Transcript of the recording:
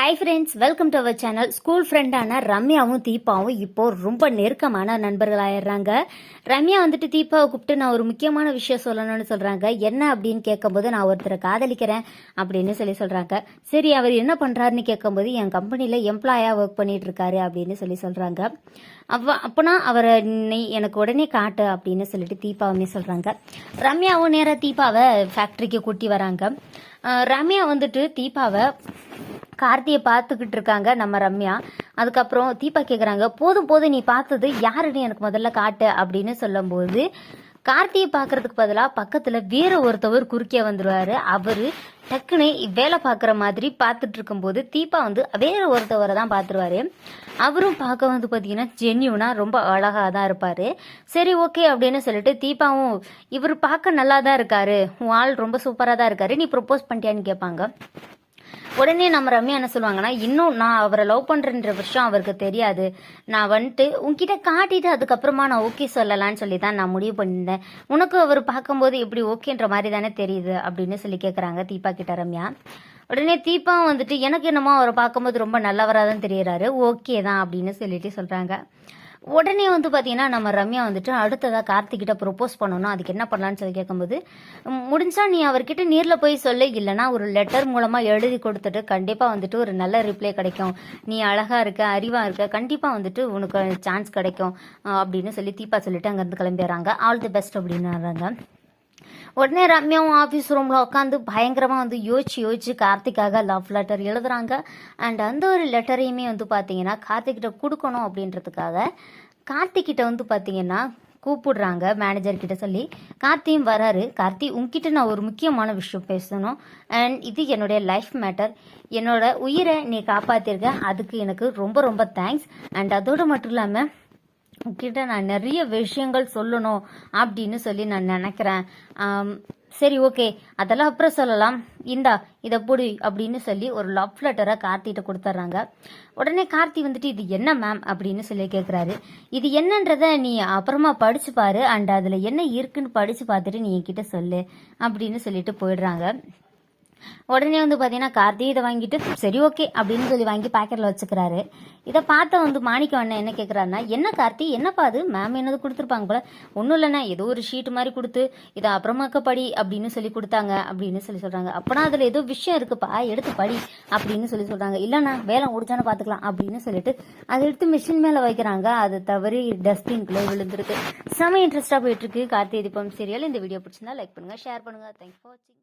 Hi friends welcome to our channel school ஃப்ரெண்டான ரம்யாவும் தீபாவும் இப்போ ரொம்ப நெருக்கமான நண்பர்கள் ஆயிடுறாங்க ரம்யா வந்துட்டு தீபாவை கூப்பிட்டு நான் ஒரு முக்கியமான விஷயம் சொல்லணும்னு சொல்றாங்க. என்ன அப்படின்னு கேட்கும்போது நான் ஒருத்தரை காதலிக்கிறேன் அப்படின்னு சொல்லி சொல்றாங்க. சரி அவர் என்ன பண்றாருன்னு கேட்கும்போது என் கம்பெனியில் எம்ப்ளாயா ஒர்க் பண்ணிட்டு இருக்காரு அப்படின்னு சொல்லி சொல்றாங்க. அவ அப்போனா அவரை நீ எனக்கு உடனே காட்டு அப்படின்னு சொல்லிட்டு தீபாவுமே சொல்றாங்க. ரம்யாவும் நேராக தீபாவை ஃபேக்டரிக்கு கூட்டி வராங்க. ரம்யா வந்துட்டு தீபாவை கார்த்தியை பார்த்துக்கிட்டு இருக்காங்க நம்ம ரம்யா. அதுக்கப்புறம் தீபா கேட்குறாங்க போதும் போதும் நீ பார்த்தது யாருன்னு எனக்கு முதல்ல காட்டு அப்படின்னு சொல்லும்போது கார்த்தியை பார்க்கறதுக்கு பதிலாக பக்கத்தில் வேற ஒருத்தவர் குறுக்கே வந்துடுவார் அவரு டக்குன்னு வேலை பார்க்குற மாதிரி பார்த்துட்டு இருக்கும்போது தீபா வந்து வேற ஒருத்தவரை தான் பார்த்துருவாரு. அவரும் பார்க்க வந்து பார்த்தீங்கன்னா ஜென்யூனா ரொம்ப அழகாக தான் இருப்பார். சரி ஓகே அப்படின்னு சொல்லிட்டு தீபாவும் இவர் பார்க்க நல்லா தான் இருக்காரு. உன் ஆள் ரொம்ப சூப்பராக தான் இருக்காரு. நீ ப்ரொப்போஸ் பண்ணிட்டியான்னு கேட்பாங்க. உடனே நம்ம ரம்யா என்ன சொல்லுவாங்கன்னா இன்னும் நான் அவரை லவ் பண்றேன்ற விஷயம் அவருக்கு தெரியாது. நான் வந்துட்டு உன்கிட்ட காட்டிட்டு அதுக்கப்புறமா நான் ஓகே சொல்லலாம்னு சொல்லி தான் நான் முடிவு பண்ணியிருந்தேன். உனக்கு அவர் பார்க்கும்போது இப்படி ஓகேன்ற மாதிரி தானே தெரியுது அப்படின்னு சொல்லி கேட்குறாங்க தீபா கிட்ட ரம்யா. உடனே தீபா வந்துட்டு எனக்கு என்னமோ அவரை பார்க்கும்போது ரொம்ப நல்லவராக தான் தெரியறாரு. ஓகே தான் அப்படின்னு சொல்லிட்டு சொல்றாங்க. உடனே வந்து பார்த்தீங்கன்னா நம்ம ரம்யா வந்துட்டு அடுத்ததாக கார்த்திகிட்ட ப்ரொப்போஸ் பண்ணணும். அதுக்கு என்ன பண்ணலான்னு சொல்லி கேட்கும்போது முடிஞ்சா நீ அவர்கிட்ட நேரில் போய் சொல்லு. இல்லைன்னா ஒரு லெட்டர் மூலமாக எழுதி கொடுத்துட்டு கண்டிப்பாக வந்துட்டு ஒரு நல்ல ரிப்ளை கிடைக்கும். நீ அழகாக இருக்க அறிவாக இருக்க கண்டிப்பாக வந்துட்டு உனக்கு சான்ஸ் கிடைக்கும். அப்படின்னு சொல்லி தீபா சொல்லிட்டு அங்கேருந்து கிளம்பிடுறாங்க. ஆல் தி பெஸ்ட் அப்படின்னாங்க. உடனே ரம்யாவும் ஆஃபீஸ் ரூமில் உட்காந்து பயங்கரமாக வந்து யோசிச்சு யோசிச்சு கார்த்திக்காக லவ் லெட்டர் எழுதுகிறாங்க அண்ட் அந்த ஒரு லெட்டரையுமே வந்து பார்த்தீங்கன்னா கார்த்திக்கிட்ட கொடுக்கணும் அப்படின்றதுக்காக கார்த்திக்கிட்ட வந்து பார்த்தீங்கன்னா கூப்பிடுறாங்க மேனேஜர் கிட்ட சொல்லி. கார்த்தியும் வராரு. கார்த்தி உங்ககிட்ட நான் ஒரு முக்கியமான விஷயம் பேசணும். அண்ட் இது என்னுடைய லைஃப் மேட்டர் என்னோட உயிரை நீ காப்பாத்திருக்க. அதுக்கு எனக்கு ரொம்ப ரொம்ப தேங்க்ஸ் அண்ட் அதோடு மட்டும் இல்லாமல் உங்ககிட்ட நான் நிறைய விஷயங்கள் சொல்லணும் அப்படின்னு சொல்லி நான் நினைக்கிறேன். சரி ஓகே. அதெல்லாம் அப்புறம் சொல்லலாம். இந்தா இதை பொடி அப்படின்னு சொல்லி ஒரு லவ் லெட்டரை கார்த்திகிட்ட கொடுத்துட்றாங்க. உடனே கார்த்தி வந்துட்டு இது என்ன மேம் அப்படின்னு சொல்லி கேட்குறாரு இது என்னன்றத நீ அப்புறமா படிச்சு பாரு. அண்ட் அதில் என்ன இருக்குன்னு படிச்சு பார்த்துட்டு நீ என்கிட்ட சொல்லு. அப்படின்னு சொல்லிட்டு போயிடுறாங்க. உடனே வந்து பார்த்தீங்கன்னா கார்த்தி இதை வாங்கிட்டு சரி ஓகே அப்படின்னு சொல்லி வாங்கி பாக்கெட்டில் வச்சுக்கிறாரு. இதை பார்த்த வந்து மாணிக்கம் அண்ணன் என்ன கேட்குறாருன்னா என்ன கார்த்தி என்னப்பா அது? மேம் என்னது கொடுத்துருப்பாங்க போல. ஒன்றும் இல்லைண்ணா ஏதோ ஒரு ஷீட் மாதிரி கொடுத்து இதை அப்புறமாக்க படி அப்படின்னு சொல்லி கொடுத்தாங்க அப்படின்னு சொல்லி சொல்கிறாங்க அப்போனா அதில் ஏதோ விஷயம் இருக்குப்பா எடுத்து படி அப்படின்னு சொல்லி சொல்கிறாங்க இல்லைண்ணா வேலை முடிச்சானு பார்த்துக்கலாம் அப்படின்னு சொல்லிட்டு அதை எடுத்து மிஷின் மேலே வைக்கிறாங்க. அது தவறி டஸ்ட்பின்குள்ளே விழுந்துருக்கு. செம இன்ட்ரெஸ்ட்டாக போயிட்டு இருக்கு கார்த்தி தீபம் சீரியல் இந்த வீடியோ பிடிச்சிருந்தா லைக் பண்ணுங்க ஷேர் பண்ணுங்க. தேங்க்ஸ் ஃபார் வாட்சிங்